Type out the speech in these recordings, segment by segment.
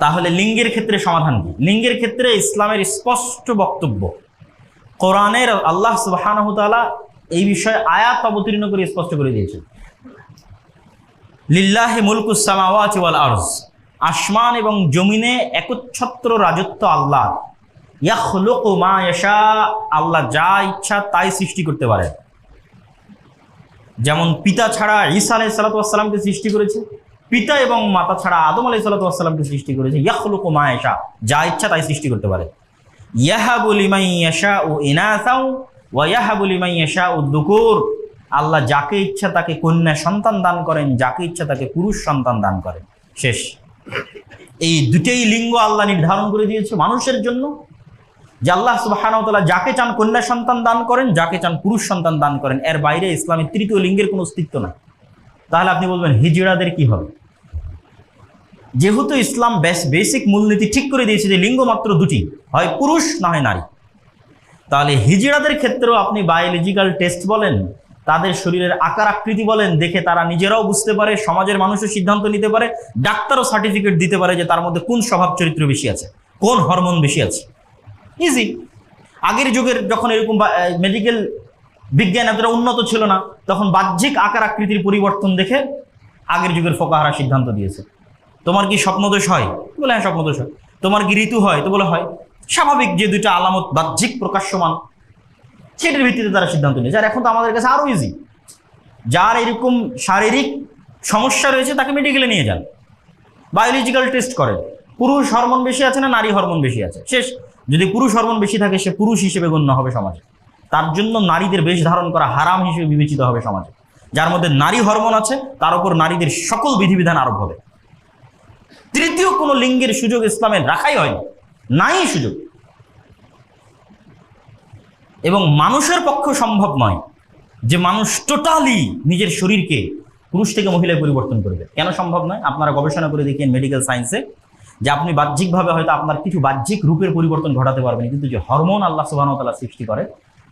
তাহলে লিঙ্গের ক্ষেত্রে সমাধান কি? লিঙ্গের ক্ষেত্রে ইসলামের স্পষ্ট বক্তব্য। কোরআনের আল্লাহ সুবহানাহু তাআলা এই বিষয়ে আয়াত অবতীর্ণ করে স্পষ্ট করে দিয়েছেন। লিল্লাহি মুলকুস সামাওয়াতি ওয়াল আরজ। আসমান এবং জমিনে একচ্ছত্র রাজত্ব আল্লাহ ইয়াখলুকু মা ইয়াশা, আল্লাহ যা ইচ্ছা তাই সৃষ্টি করতে পারে যেমন পিতা ছাড়া ঈসা আলাই সৃষ্টি করেছে। পিতা এবং মাতা ছাড়া আদম আলাই সালাতামকে সৃষ্টি করেছে। ইয়াখলুকু মা ইয়াশা। যা ইচ্ছা তাই সৃষ্টি করতে পারে। ইয়াহা ইয়াহাবু লিমান ইয়াশাউ ইনাসাও ওয়া ইয়াহাবু লিমান ইয়াশাউ দুকুর। আল্লাহ যাকে ইচ্ছা তাকে কন্যা সন্তান দান করেন, যাকে ইচ্ছা তাকে পুরুষ সন্তান দান করেন। শেষ। এই দুটেই লিঙ্গ আল্লাহ নির্ধারণ করে দিয়েছে মানুষের জন্য। যে আল্লাহ তাআলা যাকে চান কন্যা সন্তান দান করেন, যাকে চান পুরুষ সন্তান দান করেন, এর বাইরে ইসলামের তৃতীয় লিঙ্গের কোনো অস্তিত্ব নাই। তাহলে আপনি বলবেন, হিজড়াদের কি হবে? যেহেতু ইসলাম বেসিক মূলনীতি ঠিক করে দিয়েছে যে লিঙ্গ মাত্র দুটি, হয় পুরুষ না হয় নারী। তাহলে হিজড়াদের ক্ষেত্রেও আপনি বায়োলজিক্যাল টেস্ট বলেন, তাদের শরীরের আকার আকৃতি বলেন, দেখে তারা নিজেরাও বুঝতে পারে, সমাজের মানুষও সিদ্ধান্ত নিতে পারে, ডাক্তারও সার্টিফিকেট দিতে পারে যে তার মধ্যে কোন স্বভাব চরিত্র বেশি আছে, কোন হরমোন বেশি আছে। ইজি আগের যুগের যখন এরকম মেডিকেল বিজ্ঞান এতটা উন্নত ছিল না, তখন বাহ্যিক আকার আকৃতির পরিবর্তন দেখে আগের যুগের ফোকাহারা সিদ্ধান্ত দিয়েছে। তোমার কি স্বপ্নদোষ হয়? বলে হ্যাঁ স্বপ্নদোষ হয়। তোমার কি ঋতু হয়? তো বলে, হয়। স্বাভাবিক যে দুইটা আলামত বাহ্যিক প্রকাশ্যমান, সেটার ভিত্তিতে তারা সিদ্ধান্ত নিয়েছে। আর এখন তো আমাদের কাছে আরও ইজি যার এরকম শারীরিক সমস্যা রয়েছে, তাকে মেডিকেলে নিয়ে যান। বায়োলজিক্যাল টেস্ট করেন। পুরুষ হরমোন বেশি আছে না নারী হরমোন বেশি আছে? শেষ। যদি পুরুষ হরমোন বেশি থাকে, সে পুরুষ হিসেবে গণ্য হবে সমাজে। তার জন্য নারীদের বেশ ধারণ করা হারাম হিসেবে বিবেচিত হবে সমাজে। যার মধ্যে নারী হরমোন আছে, তার উপর নারীদের সকল বিধিবিধান আরোপ হবে। তৃতীয় কোনো লিঙ্গের সুযোগ ইসলামের রাখাই হয়নি, নাই সুযোগ। এবং মানুষের পক্ষে সম্ভব নয় যে মানুষ টোটালি নিজের শরীরকে পুরুষ থেকে মহিলায় পরিবর্তন করবে। কেন সম্ভব নয়? আপনারা গবেষণা করে দেখেন মেডিকেল সায়েন্সে যে আপনি বাহ্যিকভাবে হয়তো আপনার কিছু বাহ্যিক রূপের পরিবর্তন ঘটাতে পারবেন, কিন্তু যে হরমোন আল্লাহ সুবাহতাল্লাহ সৃষ্টি করে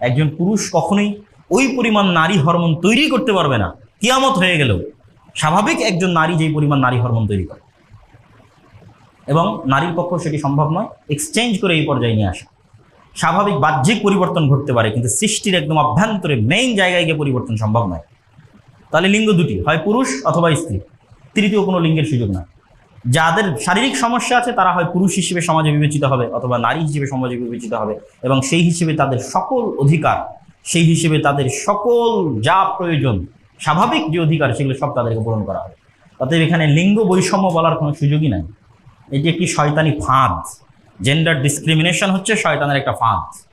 একজন পুরুষ কখনোই ওই পরিমাণ নারী হরমোন তৈরি করতে পারবে না। কিয়ামত হয়ে গেলেও স্বাভাবিক একজন নারী যেই পরিমাণ নারী হরমোন তৈরি করে। এবং নারীর পক্ষ সেটি সম্ভব নয় এক্সচেঞ্জ করে এই পর্যায়ে নিয়ে আসা। স্বাভাবিক বাহ্যিক পরিবর্তন ঘটতে পারে, কিন্তু সৃষ্টির একদম অভ্যন্তরে মেইন জায়গায় গিয়ে পরিবর্তন সম্ভব নয়। তাহলে লিঙ্গ দুটি, হয় পুরুষ অথবা স্ত্রী। তৃতীয় কোনো লিঙ্গের সুযোগ না। যাদের শারীরিক সমস্যা আছে, তারা হয় পুরুষ হিসেবে সমাজে বিবেচিত হবে অথবা নারী হিসেবে সমাজে বিবেচিত হবে এবং সেই হিসেবে তাদের সকল অধিকার, সেই হিসেবে তাদের সকল যা প্রয়োজন, স্বাভাবিক যে অধিকার, সেগুলো সব তাদেরকে পূরণ করা হবে। অতএব এখানে লিঙ্গ বৈষম্য বলার কোনো সুযোগই নাই। এটি একটি শয়তানি ফাঁদ। জেন্ডার ডিসক্রিমিনেশন হচ্ছে শয়তানের একটা ফাঁদ।